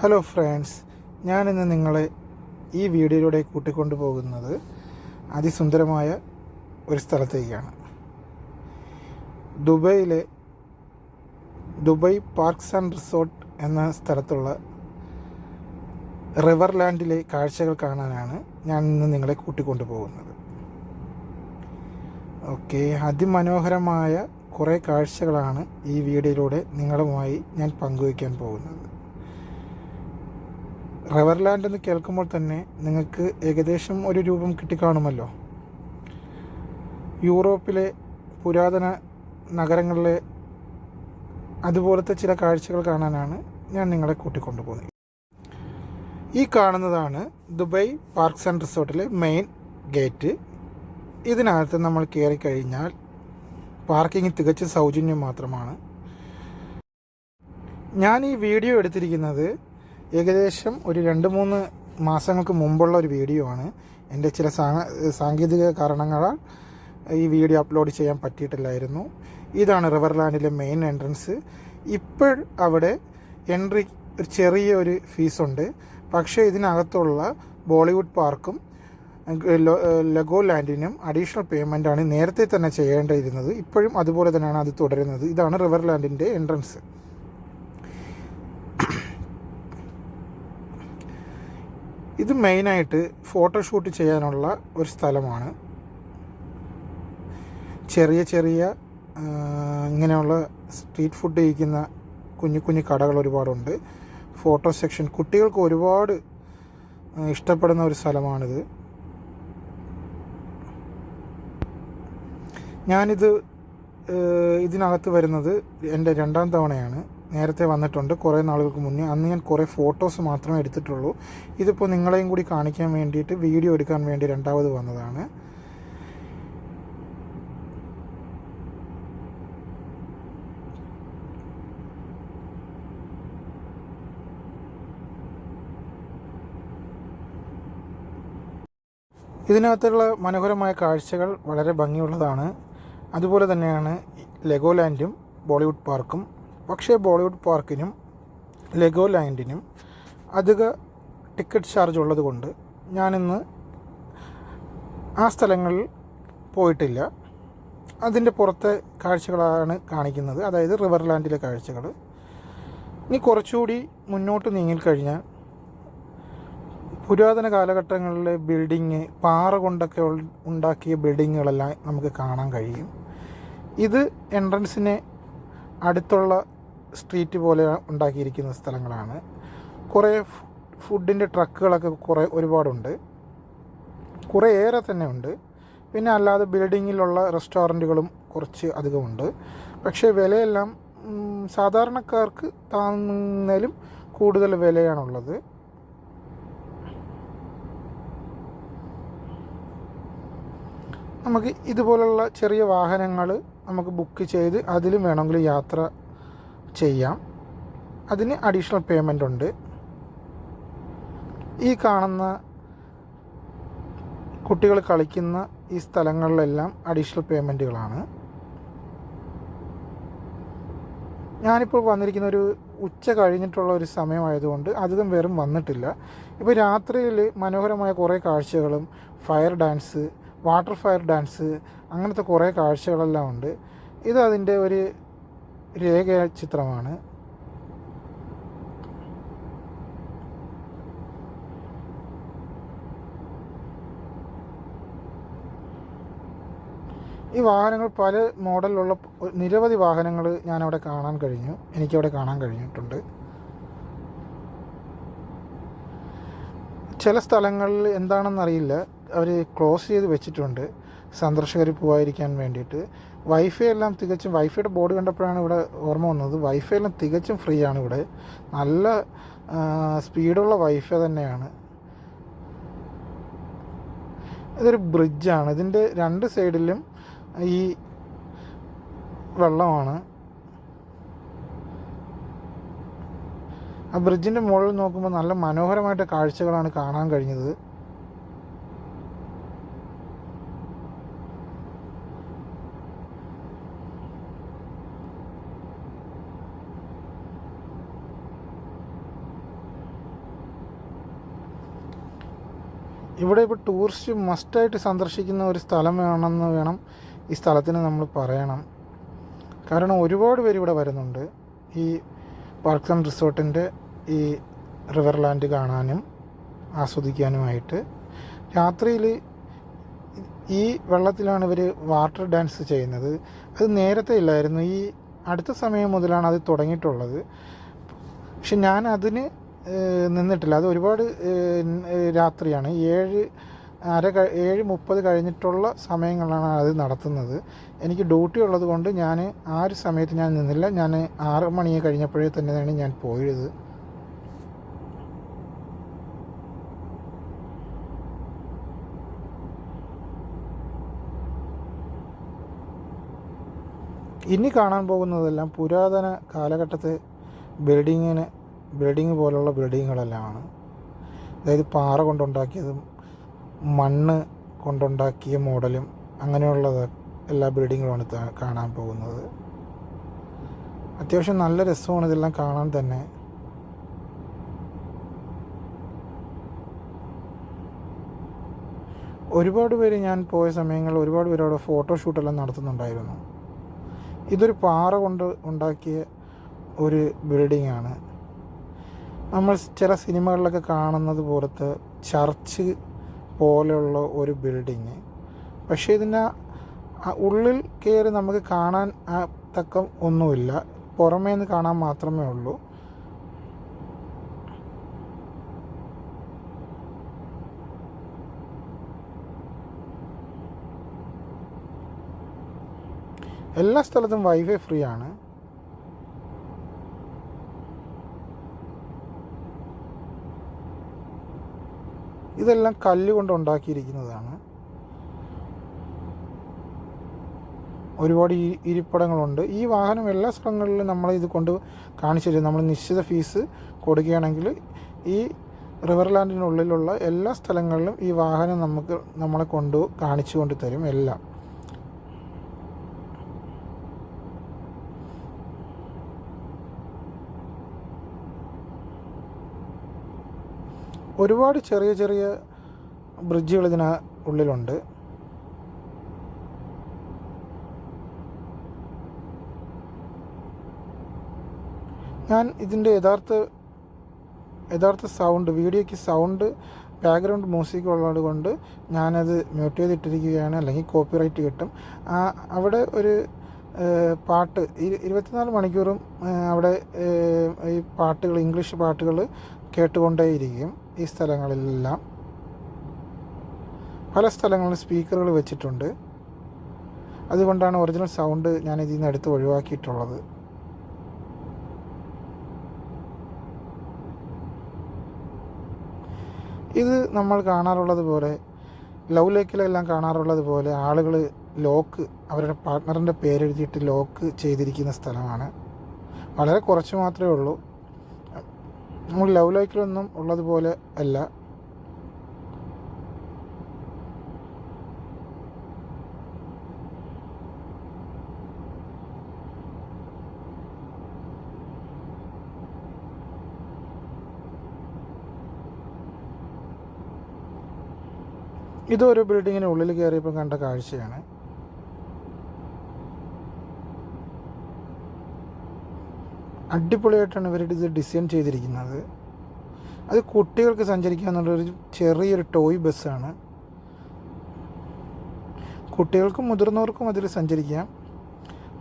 Hello friends ഞാനിന്ന് നിങ്ങളെ ഈ വീഡിയോയിലൂടെ കൂട്ടിക്കൊണ്ടു പോകുന്നത് അതിസുന്ദരമായ ഒരു സ്ഥലത്തേക്കാണ്. ദുബൈയിലെ ദുബൈ പാർക്സ് ആൻഡ് റിസോർട്ട് എന്ന സ്ഥലത്തുള്ള റിവർ ലാൻഡിലെ കാഴ്ചകൾ കാണാനാണ് ഞാൻ ഇന്ന് നിങ്ങളെ കൂട്ടിക്കൊണ്ടു പോകുന്നത് ഓക്കെ അതിമനോഹരമായ കുറേ കാഴ്ചകളാണ് ഈ വീഡിയോയിലൂടെ നിങ്ങളുമായി ഞാൻ പങ്കുവയ്ക്കാൻ പോകുന്നത്. റവർലാൻഡ് എന്ന് കേൾക്കുമ്പോൾ തന്നെ നിങ്ങൾക്ക് ഏകദേശം ഒരു രൂപം കിട്ടിക്കാണുമല്ലോ. യൂറോപ്പിലെ പുരാതന നഗരങ്ങളിലെ അതുപോലത്തെ ചില കാഴ്ചകൾ കാണാനാണ് ഞാൻ നിങ്ങളെ കൂട്ടിക്കൊണ്ടുപോകുന്നത് ഈ കാണുന്നതാണ് ദുബായ് പാർക്സ് ആൻഡ് റിസോർട്ടിലെ മെയിൻ ഗേറ്റ് ഇതിനകത്ത് നമ്മൾ കയറി കഴിഞ്ഞാൽ പാർക്കിംഗ് തികച്ചും സൗജന്യം മാത്രമാണ്. ഞാൻ ഈ വീഡിയോ എടുത്തിരിക്കുന്നത് ഏകദേശം ഒരു രണ്ട് മൂന്ന് മാസങ്ങൾക്ക് മുമ്പുള്ള ഒരു വീഡിയോ ആണ്. എന്റെ ചില സാങ്കേതിക കാരണങ്ങളാൽ ഈ വീഡിയോ അപ്ലോഡ് ചെയ്യാൻ പറ്റിയിട്ടില്ലായിരുന്നു. ഇതാണ് റിവർലാൻഡിലെ മെയിൻ എൻട്രൻസ് ഇപ്പോൾ അവിടെ എൻട്രി ഒരു ചെറിയ ഒരു ഫീസുണ്ട് പക്ഷേ ഇതിനകത്തുള്ള ബോളിവുഡ് പാർക്കും ലഗോ ലാൻഡിനും അഡീഷണൽ പേയ്മെന്റ് ആണ് നേരത്തെ തന്നെ ചെയ്യേണ്ടിയിരുന്നത്. ഇപ്പോഴും അതുപോലെ തന്നെയാണ് അത് തുടരുന്നത്. ഇതാണ് റിവർ ലാൻഡിന്റെ എൻട്രൻസ് ഇത് മെയിനായിട്ട് ഫോട്ടോഷൂട്ട് ചെയ്യാനുള്ള ഒരു സ്ഥലമാണ്. ചെറിയ ചെറിയ ഇങ്ങനെയുള്ള സ്ട്രീറ്റ് ഫുഡ് കഴിക്കുന്ന കുഞ്ഞു കുഞ്ഞു കടകൾ ഒരുപാടുണ്ട്. ഫോട്ടോ സെക്ഷൻ കുട്ടികൾക്ക് ഒരുപാട് ഇഷ്ടപ്പെടുന്ന ഒരു സ്ഥലമാണിത്. ഞാനിത് ഇതിനകത്ത് വരുന്നത് എന്റെ രണ്ടാം തവണയാണ്. നേരത്തെ വന്നിട്ടുണ്ട് കുറേ നാളുകൾക്ക് മുന്നേ. അന്ന് ഞാൻ കുറേ ഫോട്ടോസ് മാത്രമേ എടുത്തിട്ടുള്ളൂ. ഇതിപ്പോൾ നിങ്ങളെയും കൂടി കാണിക്കാൻ വേണ്ടിയിട്ട് വീഡിയോ എടുക്കാൻ വേണ്ടി രണ്ടാമത് വന്നതാണ്. ഇതിനകത്തുള്ള മനോഹരമായ കാഴ്ചകൾ വളരെ ഭംഗിയുള്ളതാണ്. അതുപോലെ തന്നെയാണ് ലെഗോലാൻഡും ബോളിവുഡ് പാർക്കും പക്ഷേ ബോളിവുഡ് പാർക്കിനും ലെഗോ ലാൻഡിനും അധിക ടിക്കറ്റ് ചാർജ് ഉള്ളതുകൊണ്ട് ഞാനിന്ന് ആ സ്ഥലങ്ങളിൽ പോയിട്ടില്ല. അതിന്റെ പുറത്തെ കാഴ്ചകളാണ് കാണിക്കുന്നത്. അതായത് റിവർലാൻഡിലെ കാഴ്ചകൾ. ഇനി കുറച്ചുകൂടി മുന്നോട്ട് നീങ്ങിക്കഴിഞ്ഞാൽ പുരാതന കാലഘട്ടങ്ങളിലെ ബിൽഡിങ് പാറ കൊണ്ടൊക്കെ ഉണ്ടാക്കിയ ബിൽഡിങ്ങുകളെല്ലാം നമുക്ക് കാണാൻ കഴിയും. ഇത് എൻട്രൻസിനെ അടുത്തുള്ള സ്ട്രീറ്റ് പോലെ ഉണ്ടാക്കിയിരിക്കുന്ന സ്ഥലങ്ങളാണ്. കുറേ ഫുഡിന്റെ ട്രക്കുകളൊക്കെ കുറേ ഒരുപാടുണ്ട്. കുറേ ഏറെ തന്നെ ഉണ്ട്. പിന്നെ അല്ലാതെ ബിൽഡിങ്ങിലുള്ള റെസ്റ്റോറന്റുകളും കുറച്ച് അധികമുണ്ട് പക്ഷേ വിലയെല്ലാം സാധാരണക്കാർക്ക് താങ്ങുന്നതിലും കൂടുതൽ വിലയാണുള്ളത്. നമുക്ക് ഇതുപോലുള്ള ചെറിയ വാഹനങ്ങൾ നമുക്ക് ബുക്ക് ചെയ്ത് അതിലും വേണമെങ്കിൽ യാത്ര ചെയ്യാം. അതിന് അഡീഷണൽ പേയ്മെന്റ് ഉണ്ട്. ഈ കാണുന്ന കുട്ടികൾ കളിക്കുന്ന ഈ സ്ഥലങ്ങളിലെല്ലാം അഡീഷണൽ പേയ്മെന്റുകളാണ് ഞാനിപ്പോൾ വന്നിരിക്കുന്ന ഒരു ഉച്ച കഴിഞ്ഞിട്ടുള്ള ഒരു സമയമായതുകൊണ്ട് അധികം വെറും വന്നിട്ടില്ല. ഇപ്പോൾ രാത്രിയിൽ മനോഹരമായ കുറേ കാഴ്ചകളും fire dance water fire dance അങ്ങനത്തെ കുറേ കാഴ്ചകളെല്ലാം ഉണ്ട്. ഇത് അതിന്റെ ഒരു രേഖ ചിത്രമാണ് ഈ വാഹനങ്ങൾ പല മോഡലിലുള്ള നിരവധി വാഹനങ്ങൾ ഞാനവിടെ കാണാൻ കഴിഞ്ഞു. എനിക്കവിടെ കാണാൻ കഴിഞ്ഞിട്ടുണ്ട്. ചില സ്ഥലങ്ങളിൽ എന്താണെന്നറിയില്ല. അവർ ക്ലോസ് ചെയ്ത് വെച്ചിട്ടുണ്ട്. സന്ദർശകർ പോകാതിരിക്കാൻ വേണ്ടിയിട്ട്. വൈഫൈ എല്ലാം തികച്ചും വൈഫൈയുടെ ബോർഡ് കണ്ടപ്പോഴാണ് ഇവിടെ ഓർമ്മ വന്നത്. വൈഫൈ എല്ലാം തികച്ചും ഫ്രീ ആണ് ഇവിടെ. നല്ല സ്പീഡുള്ള വൈഫൈ തന്നെയാണ്. ഇതൊരു ബ്രിഡ്ജാണ് ഇതിന്റെ രണ്ട് സൈഡിലും ഈ വെള്ളമാണ്. ആ ബ്രിഡ്ജിന്റെ മുകളിൽ നോക്കുമ്പോൾ നല്ല മനോഹരമായിട്ട് കാഴ്ചകളാണ് കാണാൻ കഴിഞ്ഞത്. ഇവിടെ ഇപ്പോൾ ടൂറിസ്റ്റ് മസ്റ്റായിട്ട് സന്ദർശിക്കുന്ന ഒരു സ്ഥലം സ്ഥലമാണെന്ന് വേണം ഈ സ്ഥലത്തിന് നമ്മൾ പറയണം. കാരണം ഒരുപാട് പേര് ഇവിടെ വരുന്നുണ്ട്. ഈ പാർക്സ് ആൻഡ് റിസോർട്ടിന്റെ ഈ റിവർ ലാൻഡ് കാണാനും ആസ്വദിക്കാനുമായിട്ട്. രാത്രിയിൽ ഈ വെള്ളത്തിലാണ് ഇവർ വാട്ടർ ഡാൻസ് ചെയ്യുന്നത്. അത് നേരത്തെ ഇല്ലായിരുന്നു. ഈ അടുത്ത സമയം മുതലാണ് അത് തുടങ്ങിയിട്ടുള്ളത്. പക്ഷെ ഞാൻ അതിന് നിന്നിട്ടില്ല. അത് ഒരുപാട് രാത്രിയാണ്. ഏഴ് അര ഏഴ് മുപ്പത് കഴിഞ്ഞിട്ടുള്ള സമയങ്ങളാണ് അത് നടത്തുന്നത്. എനിക്ക് ഡ്യൂട്ടി ഉള്ളത് കൊണ്ട് ഞാൻ ആ ഒരു സമയത്ത് ഞാൻ നിന്നില്ല. ഞാൻ ആറ് മണിയെ കഴിഞ്ഞപ്പോഴേ തന്നെയാണ് ഞാൻ പോയത്. ഇനി കാണാൻ പോകുന്നതെല്ലാം പുരാതന കാലഘട്ടത്തെ ബിൽഡിങ്ങിന് ബിൽഡിങ് പോലുള്ള ബിൽഡിങ്ങുകളെല്ലാമാണ്. അതായത് പാറ കൊണ്ടുണ്ടാക്കിയതും മണ്ണ് കൊണ്ടുണ്ടാക്കിയ മോഡലും അങ്ങനെയുള്ളത് എല്ലാ ബിൽഡിങ്ങുമാണ് കാണാൻ പോകുന്നത്. അത്യാവശ്യം നല്ല രസമാണ് ഇതെല്ലാം കാണാൻ തന്നെ. ഒരുപാട് പേര് ഞാൻ പോയ സമയങ്ങളിൽ ഒരുപാട് പേര് അവിടെ ഫോട്ടോഷൂട്ടെല്ലാം നടത്തുന്നുണ്ടായിരുന്നു. ഇതൊരു പാറ കൊണ്ട് ഉണ്ടാക്കിയ ഒരു ബിൽഡിങ്ങാണ്. നമ്മൾ ചില സിനിമകളിലൊക്കെ കാണുന്നത് പോലത്തെ ചർച്ച് പോലെയുള്ള ഒരു ബിൽഡിങ് പക്ഷേ ഇതിന്റെ ഉള്ളിൽ കയറി നമുക്ക് കാണാൻ തക്ക ഒന്നുമില്ല. പുറമേ നിന്ന് കാണാൻ മാത്രമേ ഉള്ളൂ. എല്ലാ സ്ഥലത്തും വൈഫൈ ഫ്രീ ആണ്. ഇതെല്ലാം കല്ലുകൊണ്ട് ഉണ്ടാക്കിയിരിക്കുന്നതാണ്. ഒരുപാട് ഇരിപ്പിടങ്ങളുണ്ട്. ഈ വാഹനം എല്ലാ സ്ഥലങ്ങളിലും നമ്മൾ ഇത് കൊണ്ട് കാണിച്ചു തരും. നമ്മൾ നിശ്ചിത ഫീസ് കൊടുക്കുകയാണെങ്കിൽ ഈ റിവർ ലാൻഡിനുള്ളിലുള്ള എല്ലാ സ്ഥലങ്ങളിലും ഈ വാഹനം നമുക്ക് നമ്മളെ കൊണ്ട് കാണിച്ചു കൊണ്ട് തരും എല്ലാം. ഒരുപാട് ചെറിയ ചെറിയ ബ്രിഡ്ജുകൾ ഇതിന് ഉള്ളിലുണ്ട്. ഞാൻ ഇതിന്റെ യഥാർത്ഥ യഥാർത്ഥ സൗണ്ട് വീഡിയോയ്ക്ക് സൗണ്ട് ബാക്ക്ഗ്രൗണ്ട് മ്യൂസിക് ഉള്ളത് കൊണ്ട് ഞാനത് മ്യൂട്ട് ചെയ്തിട്ടിരിക്കുകയാണ്. അല്ലെങ്കിൽ കോപ്പിറൈറ്റ് കിട്ടും. അവിടെ ഒരു പാട്ട് ഇരു- ഇരുപത്തിനാല് മണിക്കൂറും അവിടെ ഈ പാട്ടുകൾ ഇംഗ്ലീഷ് പാട്ടുകൾ കേട്ടുകൊണ്ടേയിരിക്കും. ഈ സ്ഥലങ്ങളിലെല്ലാം പല സ്ഥലങ്ങളിലും സ്പീക്കറുകൾ വെച്ചിട്ടുണ്ട്. അതുകൊണ്ടാണ് ഒറിജിനൽ സൗണ്ട് ഞാൻ ഇതിൽ നിന്ന് എടുത്ത് ഒഴിവാക്കിയിട്ടുള്ളത്. ഇത് നമ്മൾ കാണാറുള്ളത് പോലെ ലവ് ലേക്കിലെല്ലാം കാണാറുള്ളത് പോലെ ആളുകൾ ലോക്ക് അവരുടെ പാർട്ട്ണറിന്റെ പേരെഴുതിയിട്ട് ലോക്ക് ചെയ്തിരിക്കുന്ന സ്ഥലമാണ്. വളരെ കുറച്ച് മാത്രമേ ഉള്ളൂ. നമ്മൾ ലവ് ലേക്കിലൊന്നും ഉള്ളതുപോലെ അല്ല. ഇതൊരു ബിൽഡിങ്ങിന് ഉള്ളിൽ കയറിയപ്പോൾ കണ്ട കാഴ്ചയാണ്. അടിപൊളിയായിട്ടാണ് ഇത് ഡിസൈൻ ചെയ്തിരിക്കുന്നത്. അത് കുട്ടികൾക്ക് സഞ്ചരിക്കാനുള്ളൊരു ചെറിയൊരു ടോയ് ബസ്സാണ് കുട്ടികൾക്കും മുതിർന്നവർക്കും അതിൽ സഞ്ചരിക്കാം.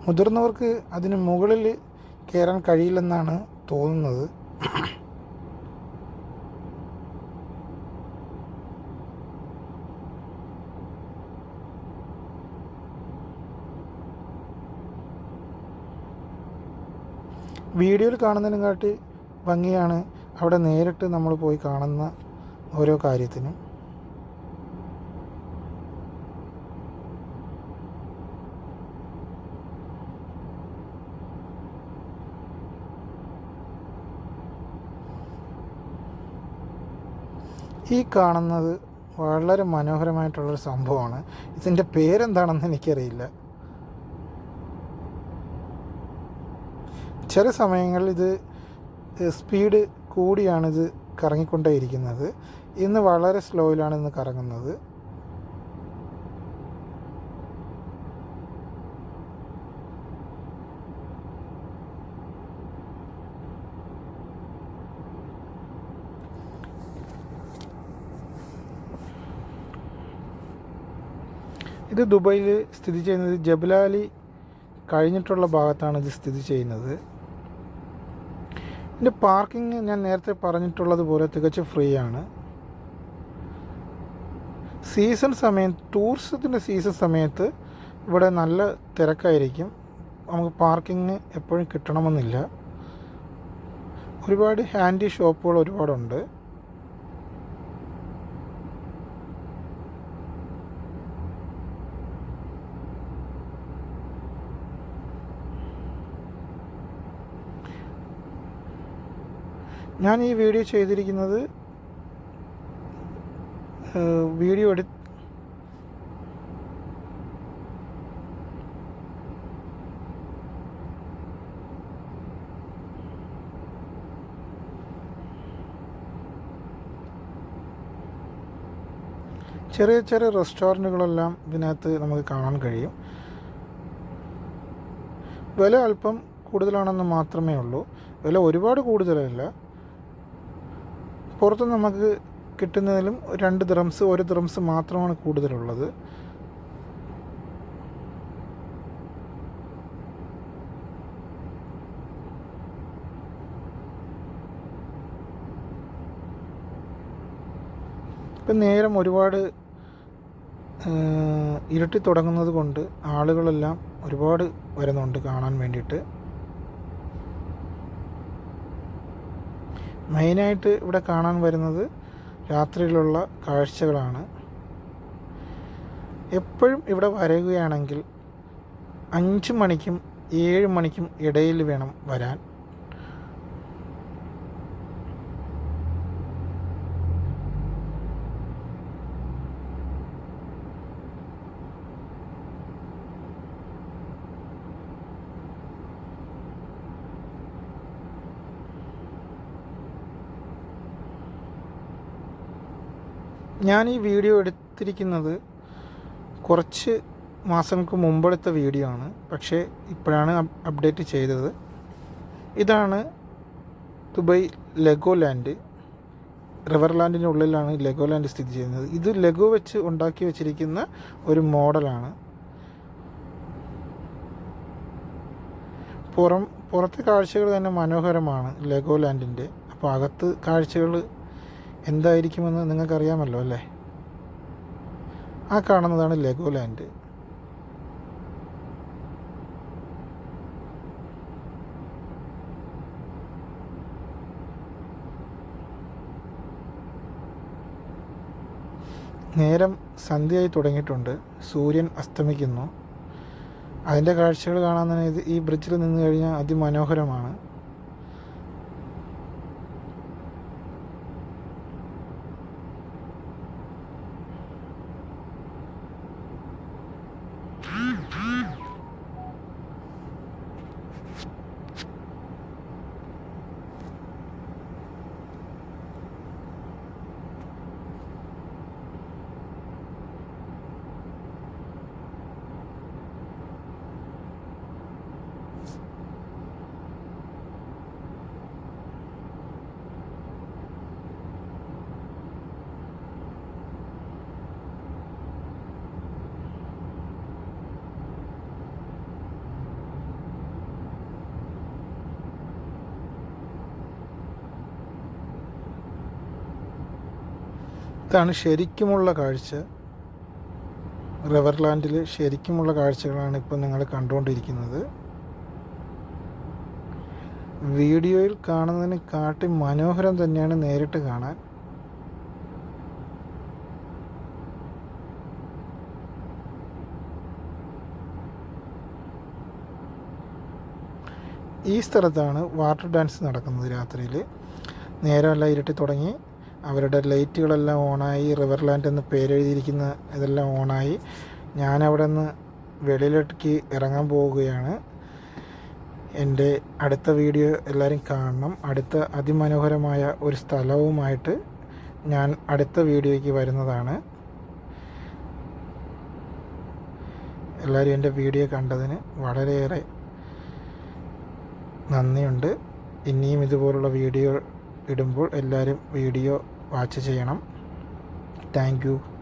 മുതിർന്നവർക്ക് അതിന് മുകളിൽ കയറാൻ കഴിയില്ലെന്നാണ് തോന്നുന്നത്. വീഡിയോയിൽ കാണുന്നതിനും കാട്ടി ഭംഗിയാണ് അവിടെ നേരിട്ട് നമ്മൾ പോയി കാണുന്ന ഓരോ കാര്യത്തിനും. ഈ കാണുന്നത് വളരെ മനോഹരമായിട്ടുള്ളൊരു സംഭവമാണ്. ഇതിന്റെ പേരെന്താണെന്ന് എനിക്കറിയില്ല. ചില സമയങ്ങളിൽ ഇത് സ്പീഡ് കൂടിയാണ് ഇത് കറങ്ങിക്കൊണ്ടേയിരിക്കുന്നത്. ഇന്ന് വളരെ സ്ലോയിലാണ് ഇന്ന് കറങ്ങുന്നത്. ഇത് ദുബൈയിൽ സ്ഥിതി ചെയ്യുന്നത് ജബലാലി കഴിഞ്ഞിട്ടുള്ള ഭാഗത്താണ് ഇത് സ്ഥിതി ചെയ്യുന്നത്. ഇതിന്റെ പാർക്കിംഗ് ഞാൻ നേരത്തെ പറഞ്ഞിട്ടുള്ളതുപോലെ തികച്ചും ഫ്രീ ആണ്. സീസൺ സമയം ടൂറിസത്തിന്റെ സീസൺ സമയത്ത് ഇവിടെ നല്ല തിരക്കായിരിക്കും. നമുക്ക് പാർക്കിംഗ് എപ്പോഴും കിട്ടണമെന്നില്ല. ഒരുപാട് ഹാൻഡി ഷോപ്പുകൾ ഒരുപാടുണ്ട്. ഞാൻ ഈ വീഡിയോ ചെയ്തിരിക്കുന്നത് വീഡിയോ എടു ചെറിയ ചെറിയ റെസ്റ്റോറന്റുകളെല്ലാം ഇതിനകത്ത് നമുക്ക് കാണാൻ കഴിയും. വില അല്പം കൂടുതലാണെന്ന് മാത്രമേ ഉള്ളൂ. വില ഒരുപാട് കൂടുതലല്ല. പുറത്ത് നമുക്ക് കിട്ടുന്നതിലും രണ്ട് ദ്രംസ് ഒരു ദ്രംസ് മാത്രമാണ് കൂടുതലുള്ളത്. ഇപ്പം നേരം ഒരുപാട് ഇരട്ടി തുടങ്ങുന്നത് കൊണ്ട് ആളുകളെല്ലാം ഒരുപാട് വരുന്നുണ്ട് കാണാൻ വേണ്ടിയിട്ട്. മെയിനായിട്ട് ഇവിടെ കാണാൻ വരുന്നത് രാത്രിയിലുള്ള കാഴ്ചകളാണ്. എപ്പോഴും ഇവിടെ വരയുകയാണെങ്കിൽ അഞ്ച് മണിക്കും ഏഴ് മണിക്കും ഇടയിൽ വേണം വരാൻ. ഞാൻ ഈ വീഡിയോ എടുത്തിരിക്കുന്നത് കുറച്ച് മാസങ്ങൾക്ക് മുമ്പെടുത്ത വീഡിയോ ആണ്. പക്ഷേ ഇപ്പോഴാണ് അപ്ഡേറ്റ് ചെയ്തത്. ഇതാണ് ദുബൈ ലെഗോ ലാൻഡ് റിവർ ലാൻഡിന്റെ ഉള്ളിലാണ് ലെഗോ ലാൻഡ് സ്ഥിതി ചെയ്യുന്നത്. ഇത് ലെഗോ വെച്ച് ഉണ്ടാക്കി വെച്ചിരിക്കുന്ന ഒരു മോഡലാണ്. പുറം പുറത്തെ കാഴ്ചകൾ തന്നെ മനോഹരമാണ് ലെഗോ ലാൻഡിന്റെ അപ്പോൾ അകത്ത് കാഴ്ചകൾ എന്തായിരിക്കുമെന്ന് നിങ്ങൾക്കറിയാമല്ലോ അല്ലേ? ആ കാണുന്നതാണ് ലെഗോ ലാൻഡ് നേരം സന്ധ്യയായി തുടങ്ങിയിട്ടുണ്ട്. സൂര്യൻ അസ്തമിക്കുന്നു. അതിന്റെ കാഴ്ചകൾ കാണാൻ തന്നെ ഇത് ഈ ബ്രിഡ്ജിൽ നിന്ന് കഴിഞ്ഞാൽ അതിമനോഹരമാണ്. ഇതാണ് ശരിക്കുമുള്ള കാഴ്ച. റിവർലാൻഡിൽ ശരിക്കുമുള്ള കാഴ്ചകളാണ് ഇപ്പോൾ നിങ്ങൾ കണ്ടുകൊണ്ടിരിക്കുന്നത്. വീഡിയോയിൽ കാണുന്നതിന് കാട്ടി മനോഹരം തന്നെയാണ് നേരിട്ട് കാണാൻ. ഈ സ്ഥലത്താണ് വാട്ടർ ഡാൻസ് നടക്കുന്നത് രാത്രിയിൽ നേരമല്ല ഇരുട്ടി തുടങ്ങി. അവരുടെ ലൈറ്റുകളെല്ലാം ഓണായി റിവർലാൻഡ് എന്ന് പേരെഴുതിയിരിക്കുന്ന ഇതെല്ലാം ഓണായി. ഞാനവിടെ നിന്ന് വെളിയിലേക്ക് ഇറങ്ങാൻ പോവുകയാണ്. എന്റെ അടുത്ത വീഡിയോ എല്ലാവരും കാണണം. അടുത്ത അതിമനോഹരമായ ഒരു സ്ഥലവുമായിട്ട് ഞാൻ അടുത്ത വീഡിയോയ്ക്ക് വരുന്നതാണ്. എല്ലാവരും എന്റെ വീഡിയോ കണ്ടതിന് വളരെയേറെ നന്ദിയുണ്ട്. ഇനിയും ഇതുപോലുള്ള വീഡിയോ ഇടുമ്പോൾ എല്ലാവരും വീഡിയോ വാച്ച് ചെയ്യണം. താങ്ക്